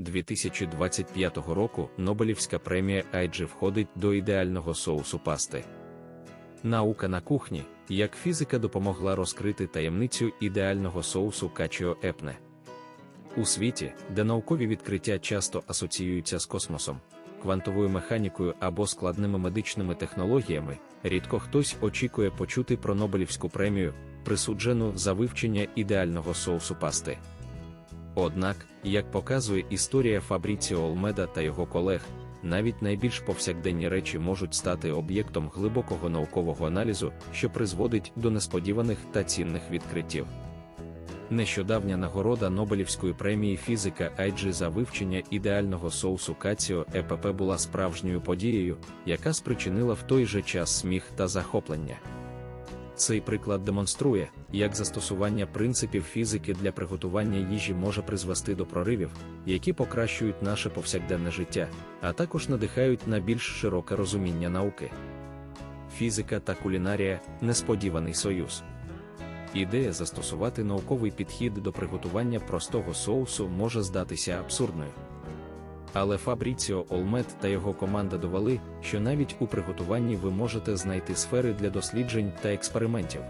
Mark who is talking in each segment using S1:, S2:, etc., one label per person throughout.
S1: 2025 року Нобелівська премія Айджі входить до ідеального соусу пасти. Наука на кухні, як фізика допомогла розкрити таємницю ідеального соусу качіо епне. У світі, де наукові відкриття часто асоціюються з космосом, квантовою механікою або складними медичними технологіями, рідко хтось очікує почути про Нобелівську премію, присуджену за вивчення ідеального соусу пасти. Однак, як показує історія Фабріціо Олмеда та його колег, навіть найбільш повсякденні речі можуть стати об'єктом глибокого наукового аналізу, що призводить до несподіваних та цінних відкриттів. Нещодавня нагорода Нобелівської премії фізика Айджі за вивчення ідеального соусу Каціо ЕПП була справжньою подією, яка спричинила в той же час сміх та захоплення. Цей приклад демонструє, як застосування принципів фізики для приготування їжі може призвести до проривів, які покращують наше повсякденне життя, а також надихають на більш широке розуміння науки. Фізика та кулінарія несподіваний союз. Ідея застосувати науковий підхід до приготування простого соусу може здатися абсурдною. Але Фабріціо Олмет та його команда довели, що навіть у приготуванні ви можете знайти сфери для досліджень та експериментів.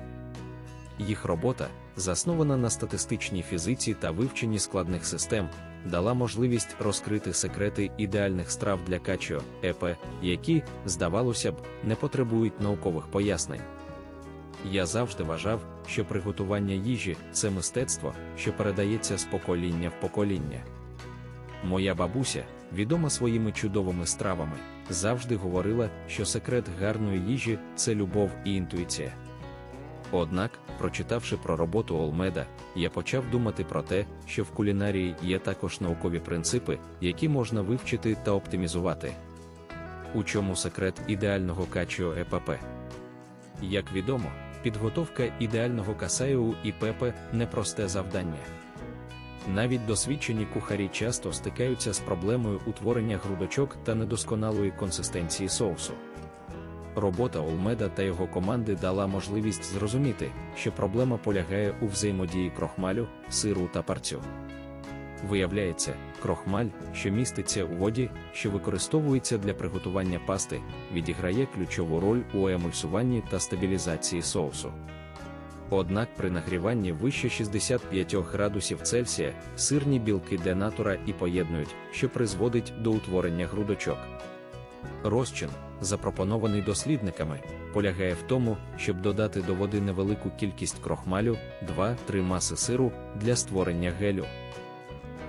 S1: Їх робота, заснована на статистичній фізиці та вивченні складних систем, дала можливість розкрити секрети ідеальних страв для качо, епе, які, здавалося б, не потребують наукових пояснень. Я завжди вважав, що приготування їжі це мистецтво, що передається з покоління в покоління. Моя бабуся, відома своїми чудовими стравами, завжди говорила, що секрет гарної їжі це любов і інтуїція. Однак, прочитавши про роботу Олмеда, я почав думати про те, що в кулінарії є також наукові принципи, які можна вивчити та оптимізувати. У чому секрет ідеального качіо ЕПП? Як відомо, підготовка ідеального касаю і пепе непросте завдання. Навіть досвідчені кухарі часто стикаються з проблемою утворення грудочок та недосконалої консистенції соусу. Робота Олмеда та його команди дала можливість зрозуміти, що проблема полягає у взаємодії крохмалю, сиру та парцю. Виявляється, крохмаль, що міститься у воді, що використовується для приготування пасти, відіграє ключову роль у емульсуванні та стабілізації соусу. Однак при нагріванні вище 65 градусів Цельсія сирні білки денатура і поєднують, що призводить до утворення грудочок. Розчин, запропонований дослідниками, полягає в тому, щоб додати до води невелику кількість крохмалю 2-3 маси сиру для створення гелю.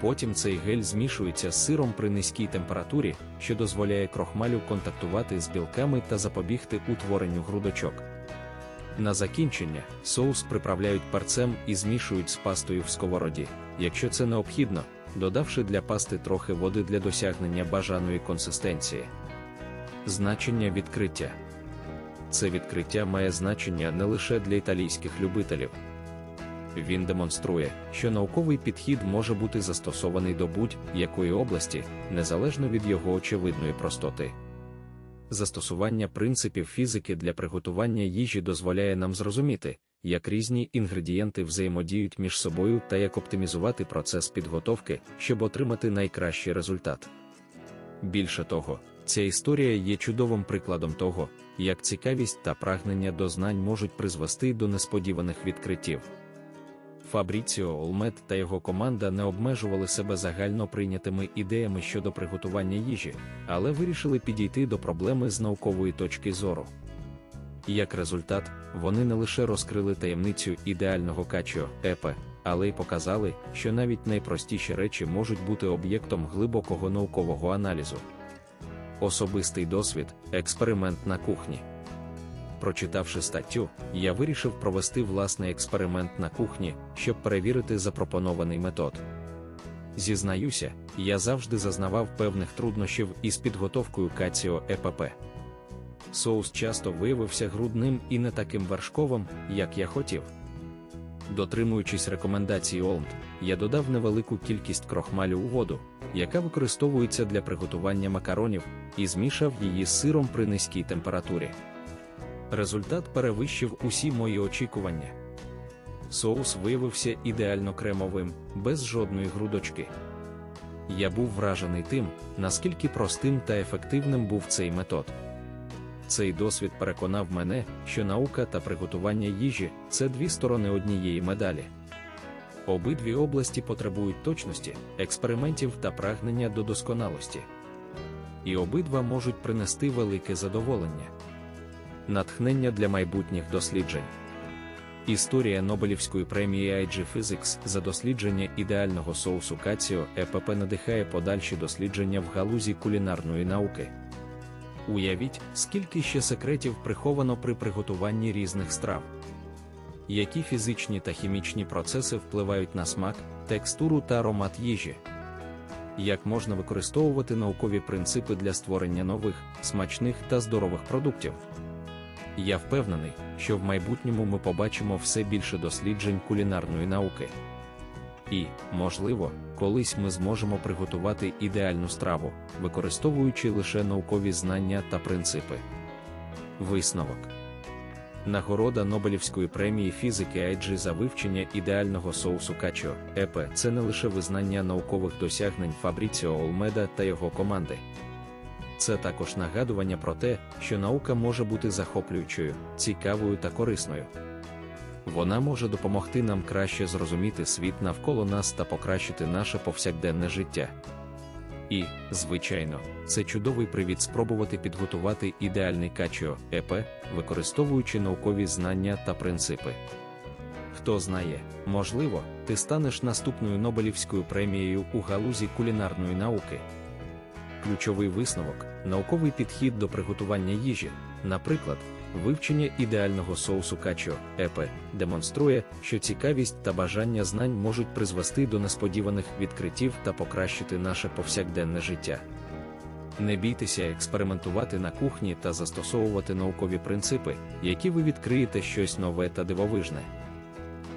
S1: Потім цей гель змішується з сиром при низькій температурі, що дозволяє крохмалю контактувати з білками та запобігти утворенню грудочок. На закінчення соус приправляють парцем і змішують з пастою в сковороді, якщо це необхідно, додавши для пасти трохи води для досягнення бажаної консистенції. Значення відкриття це відкриття має значення не лише для італійських любителів. Він демонструє, що науковий підхід може бути застосований до будь-якої області, незалежно від його очевидної простоти. Застосування принципів фізики для приготування їжі дозволяє нам зрозуміти, як різні інгредієнти взаємодіють між собою та як оптимізувати процес підготовки, щоб отримати найкращий результат. Більше того, ця історія є чудовим прикладом того, як цікавість та прагнення до знань можуть призвести до несподіваних відкриттів. Фабріціо Олмет та його команда не обмежували себе загально прийнятими ідеями щодо приготування їжі, але вирішили підійти до проблеми з наукової точки зору. Як результат, вони не лише розкрили таємницю ідеального качо епе, але й показали, що навіть найпростіші речі можуть бути об'єктом глибокого наукового аналізу. Особистий досвід, експеримент на кухні. Прочитавши статтю, я вирішив провести власний експеримент на кухні, щоб перевірити запропонований метод. Зізнаюся, я завжди зазнавав певних труднощів із підготовкою каціо ЕПП. Соус часто виявився грудним і не таким вершковим, як я хотів. Дотримуючись рекомендацій Олмт, я додав невелику кількість крохмалю у воду, яка використовується для приготування макаронів, і змішав її з сиром при низькій температурі. Результат перевищив усі мої очікування. Соус виявився ідеально кремовим, без жодної грудочки. Я був вражений тим, наскільки простим та ефективним був цей метод. Цей досвід переконав мене, що наука та приготування їжі це дві сторони однієї медалі. Обидві області потребують точності, експериментів та прагнення до досконалості. І обидва можуть принести велике задоволення, натхнення для майбутніх досліджень. Історія Нобелівської премії IG Physics за дослідження ідеального соусу Каціо ЕПП надихає подальші дослідження в галузі кулінарної науки. Уявіть, скільки ще секретів приховано при приготуванні різних страв. Які фізичні та хімічні процеси впливають на смак, текстуру та аромат їжі? Як можна використовувати наукові принципи для створення нових, смачних та здорових продуктів? Я впевнений, що в майбутньому ми побачимо все більше досліджень кулінарної науки. І, можливо, колись ми зможемо приготувати ідеальну страву, використовуючи лише наукові знання та принципи. Висновок Нагорода Нобелівської премії фізики IG за вивчення ідеального соусу Качо ЕП це не лише визнання наукових досягнень Фабріціо Олмеда та його команди. Це також нагадування про те, що наука може бути захоплюючою, цікавою та корисною. Вона може допомогти нам краще зрозуміти світ навколо нас та покращити наше повсякденне життя. І, звичайно, це чудовий привід спробувати підготувати ідеальний качіо ЕП, використовуючи наукові знання та принципи. Хто знає, можливо, ти станеш наступною Нобелівською премією у галузі кулінарної науки. Ключовий висновок науковий підхід до приготування їжі, наприклад, вивчення ідеального соусу качо ЕП, демонструє, що цікавість та бажання знань можуть призвести до несподіваних відкриттів та покращити наше повсякденне життя. Не бійтеся експериментувати на кухні та застосовувати наукові принципи, які ви відкриєте щось нове та дивовижне.